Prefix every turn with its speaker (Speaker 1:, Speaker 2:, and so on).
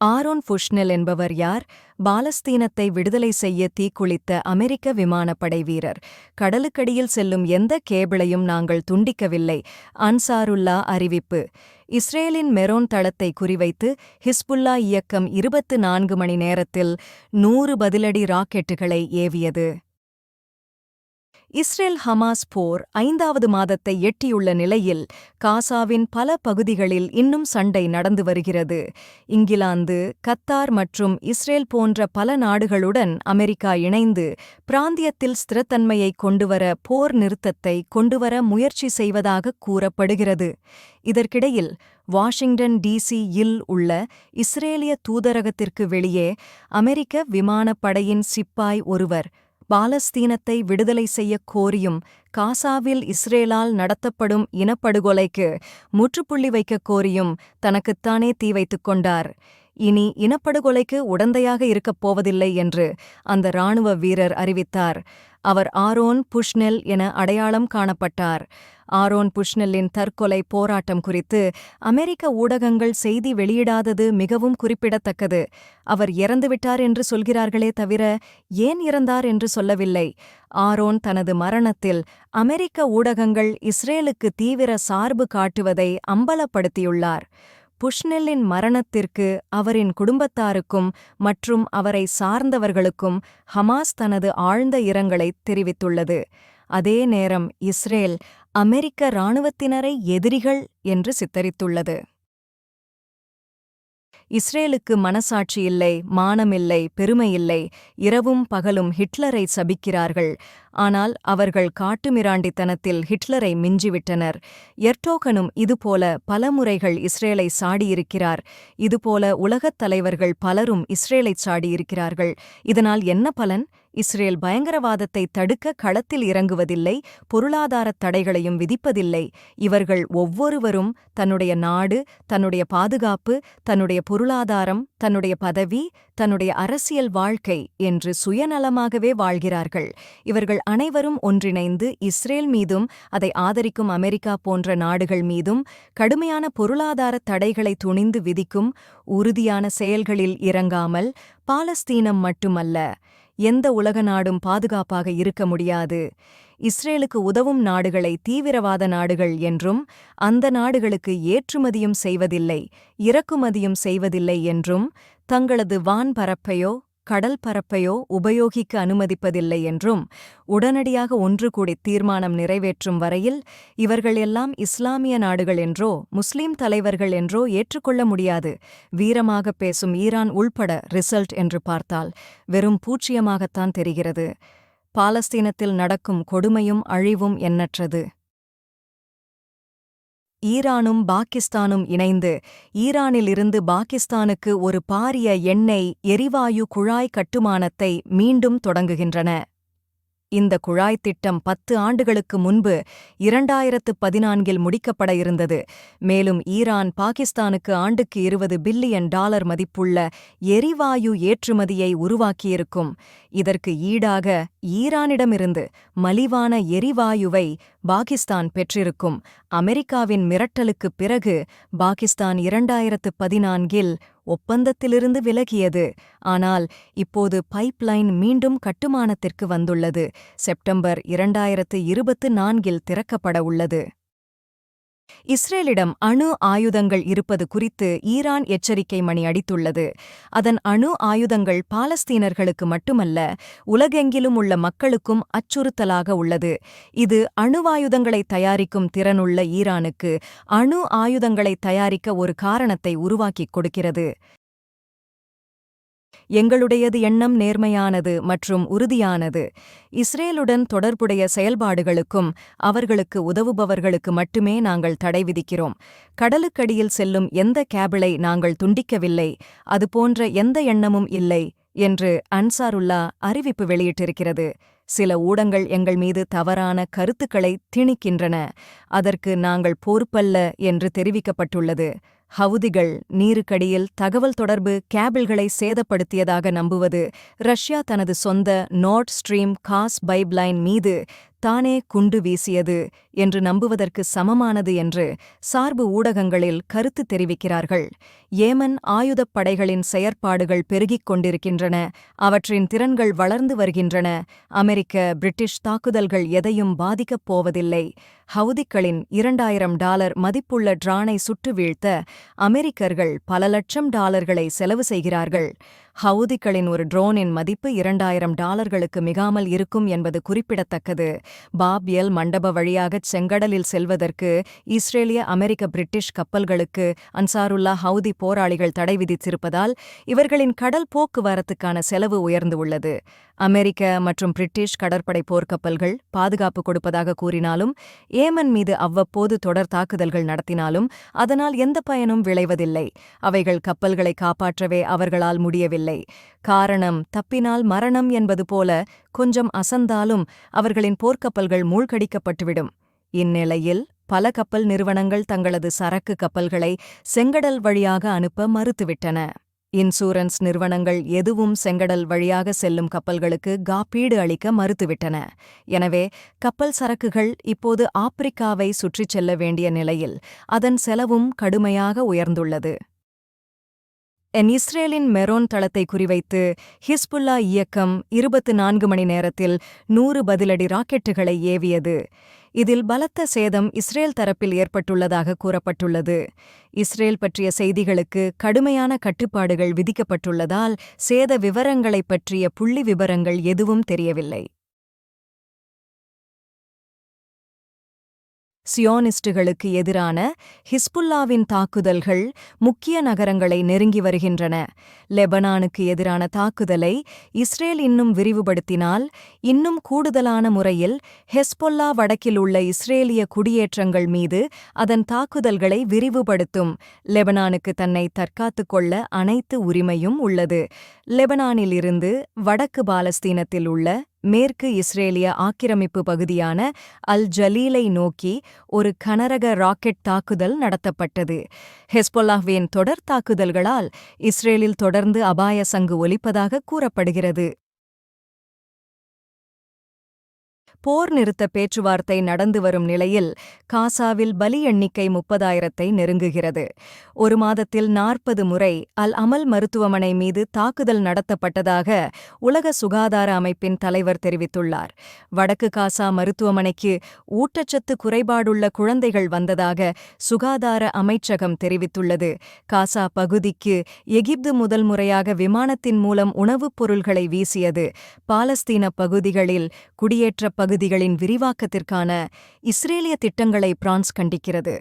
Speaker 1: Aaron புஷ்னெல் என்பவர் யார்? பாலஸ்தீனத்தை விடுதலை செய்ய தீக்குளித்த அமெரிக்க விமானப்படை வீரர். கடலுக்கடியில் செல்லும் எந்த கேபிளையும் நாங்கள் துண்டிக்கவில்லை. அன்சாருல்லா அறிவிப்பு. இஸ்ரேலின் மெரோன் தளத்தை குறிவைத்து ஹிஸ்புல்லா இயக்கம் இருபத்து நான்கு மணி நேரத்தில் நூறு பதிலடி ராக்கெட்டுகளை ஏவியது. இஸ்ரேல் ஹமாஸ் போர் ஐந்தாவது மாதத்தை எட்டியுள்ள நிலையில் காசாவின் பல பகுதிகளில் இன்னும் சண்டை நடந்து வருகிறது. இங்கிலாந்து கத்தார் மற்றும் இஸ்ரேல் போன்ற பல நாடுகளுடன் அமெரிக்கா இணைந்து பிராந்தியத்தில் ஸ்திரத்தன்மையை கொண்டுவர போர் நிறுத்தத்தை கொண்டுவர முயற்சி செய்வதாக கூறப்படுகிறது. இதற்கிடையில் வாஷிங்டன் டிசி இல் உள்ள இஸ்ரேலிய தூதரகத்திற்கு வெளியே அமெரிக்க விமானப்படையின் சிப்பாய் ஒருவர் பாலஸ்தீனத்தை விடுதலை செய்யக் கோரியும் காசாவில் இஸ்ரேலால் நடத்தப்படும் இனப்படுகொலைக்கு முற்றுப்புள்ளி வைக்கக் கோரியும் தனக்குத்தானே தீ வைத்துக் கொண்டார். இனி இனப்படுகொலைக்கு உடந்தையாக இருக்கப் போவதில்லை என்று அந்த இராணுவ வீரர் அறிவித்தார். அவர் ஆரோன் புஷ்னெல் என அடையாளம் காணப்பட்டார். ஆரோன் புஷ்னெல்லின் தற்கொலை போராட்டம் குறித்து அமெரிக்க ஊடகங்கள் செய்தி வெளியிடாதது மிகவும் குறிப்பிடத்தக்கது. அவர் இறந்துவிட்டார் என்று சொல்கிறார்களே தவிர ஏன் இறந்தார் என்று சொல்லவில்லை. ஆரோன் தனது மரணத்தில் அமெரிக்க ஊடகங்கள் இஸ்ரேலுக்கு தீவிர சார்பு காட்டுவதை அம்பலப்படுத்தியுள்ளார். புஷ்னெல்லின் மரணத்திற்கு அவரின் குடும்பத்தாருக்கும் மற்றும் அவரை சார்ந்தவர்களுக்கும் ஹமாஸ் தனது ஆழ்ந்த இரங்கலைத் தெரிவித்துள்ளது. அதே நேரம் இஸ்ரேல் அமெரிக்க இராணுவத்தினரை எதிரிகள் என்று சித்தரித்துள்ளது. இஸ்ரேலுக்கு மனசாட்சி இல்லை மானமில்லை பெருமையில்லை இரவும் பகலும் ஹிட்லரை சபிக்கிறார்கள். ஆனால் அவர்கள் காட்டுமிராண்டித்தனத்தில் ஹிட்லரை மிஞ்சிவிட்டனர். எர்டோகனும் இதுபோல பல முறைகள் இஸ்ரேலை சாடியிருக்கிறார். இதுபோல உலகத் தலைவர்கள் பலரும் இஸ்ரேலைச் சாடியிருக்கிறார்கள். இதனால் என்ன பலன்? இஸ்ரேல் பயங்கரவாதத்தை தடுக்க களத்தில் இறங்குவதில்லை பொருளாதாரத் தடைகளையும் விதிப்பதில்லை. இவர்கள் ஒவ்வொருவரும் தன்னுடைய நாடு தன்னுடைய பாதுகாப்பு தன்னுடைய பொருளாதாரம் தன்னுடைய பதவி தன்னுடைய அரசியல் வாழ்க்கை என்று சுயநலமாகவே வாழ்கிறார்கள். இவர்கள் அனைவரும் ஒன்றிணைந்து இஸ்ரேல் மீதும் அதை ஆதரிக்கும் அமெரிக்கா போன்ற நாடுகள் மீதும் கடுமையான பொருளாதார தடைகளை துணிந்து விதிக்கும் உறுதியான செயல்களில் இறங்காமல் பாலஸ்தீனம் மட்டுமல்ல எந்த உலக நாடும் பாதுகாப்பாக இருக்க முடியாது. இஸ்ரேலுக்கு உதவும் நாடுகளை தீவிரவாத நாடுகள் என்றும் அந்த நாடுகளுக்கு ஏற்றுமதியும் செய்வதில்லை இறக்குமதியும் செய்வதில்லை என்றும் தங்களது வான் பரப்பையோ கடல் பரப்பையோ உபயோகிக்க அனுமதிப்பதில்லை என்றும் உடனடியாக ஒன்று கூடி தீர்மானம் நிறைவேற்றும் வரையில் இவர்கள் எல்லாம் இஸ்லாமிய நாடுகள் என்றோ முஸ்லிம் தலைவர்கள் என்றோ ஏற்றுக்கொள்ள முடியாது. வீரமாக பேசும் ஈரான் உள்பட ரிசல்ட் என்று பார்த்தால் வெறும் பூச்சியமாகத்தான் தெரிகிறது. பாலஸ்தீனத்தில் நடக்கும் கொடுமையும் அழிவும் எண்ணற்றது. ஈரானும் பாகிஸ்தானும் இணைந்து ஈரானிலிருந்து பாகிஸ்தானுக்கு ஒரு பாரிய எண்ணெய் எரிவாயு குழாய் கட்டுமானத்தை மீண்டும் தொடங்குகின்றன. இந்த குழாய் திட்டம் பத்து ஆண்டுகளுக்கு முன்பு இரண்டாயிரத்து பதினான்கில் முடிக்கப்பட இருந்தது. மேலும் ஈரான் பாகிஸ்தானுக்கு ஆண்டுக்கு இருபது பில்லியன் டாலர் மதிப்புள்ள எரிவாயு ஏற்றுமதியை உருவாக்கியிருக்கும். இதற்கு ஈடாக ஈரானிடமிருந்து மலிவான எரிவாயுவை பாகிஸ்தான் பெற்றிருக்கும். அமெரிக்காவின் மிரட்டலுக்குப் பிறகு பாகிஸ்தான் இரண்டாயிரத்து பதினான்கில் ஒப்பந்தத்திலிருந்து விலகியது. ஆனால் இப்போது பைப்லைன் மீண்டும் கட்டுமானத்திற்கு வந்துள்ளது. செப்டம்பர் இரண்டாயிரத்து இருபத்து நான்கில் திறக்கப்பட உள்ளது. இஸ்ரேலிடம் அணு ஆயுதங்கள் இருப்பது குறித்து ஈரான் எச்சரிக்கை மணி அடித்துள்ளது. அதன் அணு ஆயுதங்கள் பாலஸ்தீனர்களுக்கு மட்டுமல்ல உலகெங்கிலும் உள்ள மக்களுக்கும் அச்சுறுத்தலாக உள்ளது. இது அணுவாயுதங்களை தயாரிக்கும் திறனுள்ள ஈரானுக்கு அணு ஆயுதங்களை தயாரிக்க ஒரு காரணத்தை உருவாக்கிக் கொடுக்கிறது. எங்களுடையது எண்ணம் நேர்மையானது மற்றும் உறுதியானது. இஸ்ரேலுடன் தொடர்புடைய செயல்பாடுகளுக்கும் அவர்களுக்கு உதவுபவர்களுக்கு மட்டுமே நாங்கள் தடை விதிக்கிறோம். கடலுக்கடியில் செல்லும் எந்த கேபிளை நாங்கள் துண்டிக்கவில்லை அதுபோன்ற எந்த எண்ணமும் இல்லை என்று அன்சாருல்லா அறிவிப்பு வெளியிட்டிருக்கிறது. சில ஊடங்கள் எங்கள் மீது தவறான கருத்துக்களை திணிக்கின்றன. அதற்கு நாங்கள் பொறுப்பல்ல என்று தெரிவிக்கப்பட்டுள்ளது. ஹவுதிகள் நீருக்கடியில் தகவல் தொடர்பு கேபிள்களை சேதப்படுத்தியதாக நம்புவது ரஷ்யா தனது சொந்த நார்ட் ஸ்ட்ரீம் காஸ் பைப்லைன் மீது தானே குண்டு வீசியது என்று நம்புவதற்கு சமமானது என்று சார்பு ஊடகங்களில் கருத்து தெரிவிக்கிறார்கள். ஏமன் ஆயுதப் படைகளின் செயற்பாடுகள் பெருகிக் கொண்டிருக்கின்றன அவற்றின் திறன்கள் வளர்ந்து வருகின்றன. அமெரிக்க பிரிட்டிஷ் தாக்குதல்கள் எதையும் பாதிக்கப் போவதில்லை. ஹவுதிக்களின் இரண்டாயிரம் டாலர் மதிப்புள்ள ட்ரானை சுட்டு வீழ்த்த அமெரிக்கர்கள் பல லட்சம் டாலர்களை செலவு செய்கிறார்கள். ஹவுதிக்களின் ஒரு ட்ரோனின் மதிப்பு இரண்டாயிரம் டாலர்களுக்கு மிகாமல் இருக்கும் என்பது குறிப்பிடத்தக்கது. பாப் எல் மண்டப வழியாகச் செங்கடலில் செல்வதற்கு இஸ்ரேலிய அமெரிக்க பிரிட்டிஷ் கப்பல்களுக்கு அன்சாருல்லா ஹவுதி போராளிகள் தடை விதித்திருப்பதால் இவர்களின் கடல் போக்குவரத்துக்கான செலவு உயர்ந்து உள்ளது. அமெரிக்க மற்றும் பிரிட்டிஷ் கடற்படை போர்க்கப்பல்கள் பாதுகாப்பு கொடுப்பதாக கூறினாலும் ஏமன் மீது அவ்வப்போது தொடர் தாக்குதல்கள் நடத்தினாலும் அதனால் எந்த பயனும் விளைவதில்லை. அவைகள் கப்பல்களை காப்பாற்றவே அவர்களால் முடியவில்லை. காரணம் தப்பினால் மரணம் என்பது போல கொஞ்சம் அசந்தாலும் அவர்களின் போர்க்கப்பல்கள் மூழ்கடிக்கப்பட்டுவிடும். இந்நிலையில் பல கப்பல் நிறுவனங்கள் தங்களது சரக்கு கப்பல்களை செங்கடல் வழியாக அனுப்ப மறுத்துவிட்டன. இன்சூரன்ஸ் நிறுவனங்கள் எதுவும் செங்கடல் வழியாக செல்லும் கப்பல்களுக்கு காப்பீடு அளிக்க மறுத்துவிட்டன. எனவே கப்பல் சரக்குகள் இப்போது ஆப்பிரிக்காவை சுற்றிச் செல்ல வேண்டிய நிலையில் அதன் செலவும் கடுமையாக உயர்ந்துள்ளது. என் இஸ்ரேலின் மெரோன் தளத்தை குறிவைத்து ஹிஸ்புல்லா இயக்கம் இருபத்து நான்கு மணி நேரத்தில் நூறு பதிலடி ராக்கெட்டுகளை ஏவியது. இதில் பலத்த சேதம் இஸ்ரேல் தரப்பில் ஏற்பட்டுள்ளதாக கூறப்பட்டுள்ளது. இஸ்ரேல் பற்றிய செய்திகளுக்கு கடுமையான கட்டுப்பாடுகள் விதிக்கப்பட்டுள்ளதால் சேத விவரங்களைப் பற்றிய புள்ளி விவரங்கள் எதுவும் தெரியவில்லை. சியோனிஸ்டுகளுக்கு எதிரான ஹிஸ்புல்லாவின் தாக்குதல்கள் முக்கிய நகரங்களை நெருங்கி வருகின்றன. லெபனானுக்கு எதிரான தாக்குதலை இஸ்ரேல் இன்னும் விரிவுபடுத்தினால் இன்னும் கூடுதலான முறையில் ஹெஸ்பொல்லா வடக்கில் உள்ள இஸ்ரேலிய குடியேற்றங்கள் மீது அதன் தாக்குதல்களை விரிவுபடுத்தும். லெபனானுக்கு தன்னை தற்காத்துக் கொள்ள அனைத்து உரிமையும் உள்ளது. லெபனானிலிருந்து வடக்கு பாலஸ்தீனத்தில் உள்ள மேற்கு இஸ்ரேலிய ஆக்கிரமிப்பு பகுதியான அல் ஜலீலை நோக்கி ஒரு கனரக ராக்கெட் தாக்குதல் நடத்தப்பட்டது. ஹெஸ்பொல்லாஹ்வின் தொடர் தாக்குதல்களால் இஸ்ரேலில் தொடர்ந்து அபாய சங்கு ஒலிப்பதாக கூறப்படுகிறது. போர் நிறுத்த பேச்சுவார்த்தை நடந்து வரும் நிலையில் காசாவில் பலி எண்ணிக்கை முப்பதாயிரத்தை நெருங்குகிறது. ஒரு மாதத்தில் நாற்பது முறை அல் அமல் மருத்துவமனை மீது தாக்குதல் நடத்தப்பட்டதாக உலக சுகாதார அமைப்பின் தலைவர் தெரிவித்துள்ளார். வடக்கு காசா மருத்துவமனைக்கு ஊட்டச்சத்து குறைபாடுள்ள குழந்தைகள் வந்ததாக சுகாதார அமைச்சகம் தெரிவித்துள்ளது. காசா பகுதிக்கு எகிப்து முதல் முறையாக விமானத்தின் மூலம் உணவுப் பொருள்களை வீசியது. பாலஸ்தீன பகுதிகளில் குடியேற்ற பகுதிகளின் விரிவாக்கத்திற்கான இஸ்ரேலிய திட்டங்களை பிரான்ஸ் கண்டிக்கிறது.